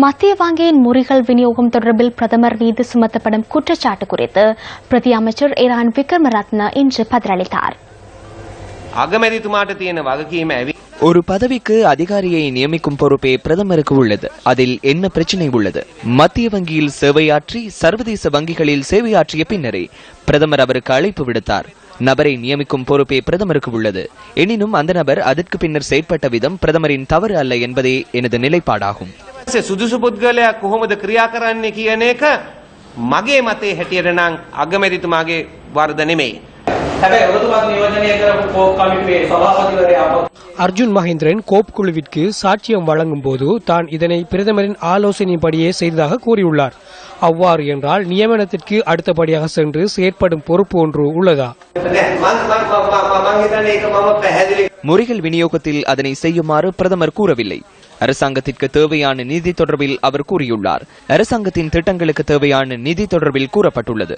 மத்திய வங்கியின் முறிகள் விநியோகம் தொடர்பில் பிரதமர் மீது சுமத்தப்படும் குற்றச்சாட்டு குறித்து பிரதி அமைச்சர் இரான் விக்ரமரத்ன இன்று பதிலளித்தார் අගමැතිතුමාට තියෙන වගකීම ඇවි ஒரு பதவிக்கு அதிகாரியை நியமிக்கும் பொறுப்பே பிரதமருக்கு உள்ளது அதில் என்ன பிரச்சனை உள்ளது மத்திய வங்கியில் சேவையாற்றி சர்வதேச வங்கிகளில் சேவையாற்றிய பின்னரே பிரதமர் அவருக்கு அழைப்பு விடுத்தார் நபரை நியமிக்கும் பொறுப்பே பிரதமருக்கு உள்ளது எனினும் அந்த நபர் அதற்கு பின்னர் செயற்பட்ட விதம் பிரதமரின் தவறு அல்ல என்பதே எனது நிலைப்பாடாகும் සේ සුදුසු පුද්ගලයා කොහොමද ක්‍රියා කරන්නේ කියන එක මගේ මතේ හැටියට නම් අගමැතිතුමාගේ වර්ධ නෙමෙයි. හැබැයි ඔබතුමාත් නියෝජනය කරපු කෝප් කමිටුවේ සභාපතිවරයා අප அர்ஜுன் மகேந்திரன் கோப் குழுவிற்கு சாட்சியம் வழங்கும் போது தான் இதனை பிரதமரின் ஆலோசனைப்படியே செய்ததாக கூறியுள்ளார் அவ்வாறு என்றால் நியமனத்திற்கு அடுத்தபடியாக சென்று செயற்படும் பொறுப்பு ஒன்று உள்ளதா නෑ මං මං මං මං මං හිතන්නේ ඒක මම පැහැදිලි முறைகள் விநியோகத்தில் அதனை செய்யுமாறு பிரதமர் கூறவில்லை அரசாங்கத்திற்கு தேவையான நிதி தொடர்பில் அவர் கூறியுள்ளார். அரசாங்கத்தின் திட்டங்களுக்கு தேவையான நிதி தொடர்பில் கூறப்பட்டுள்ளது.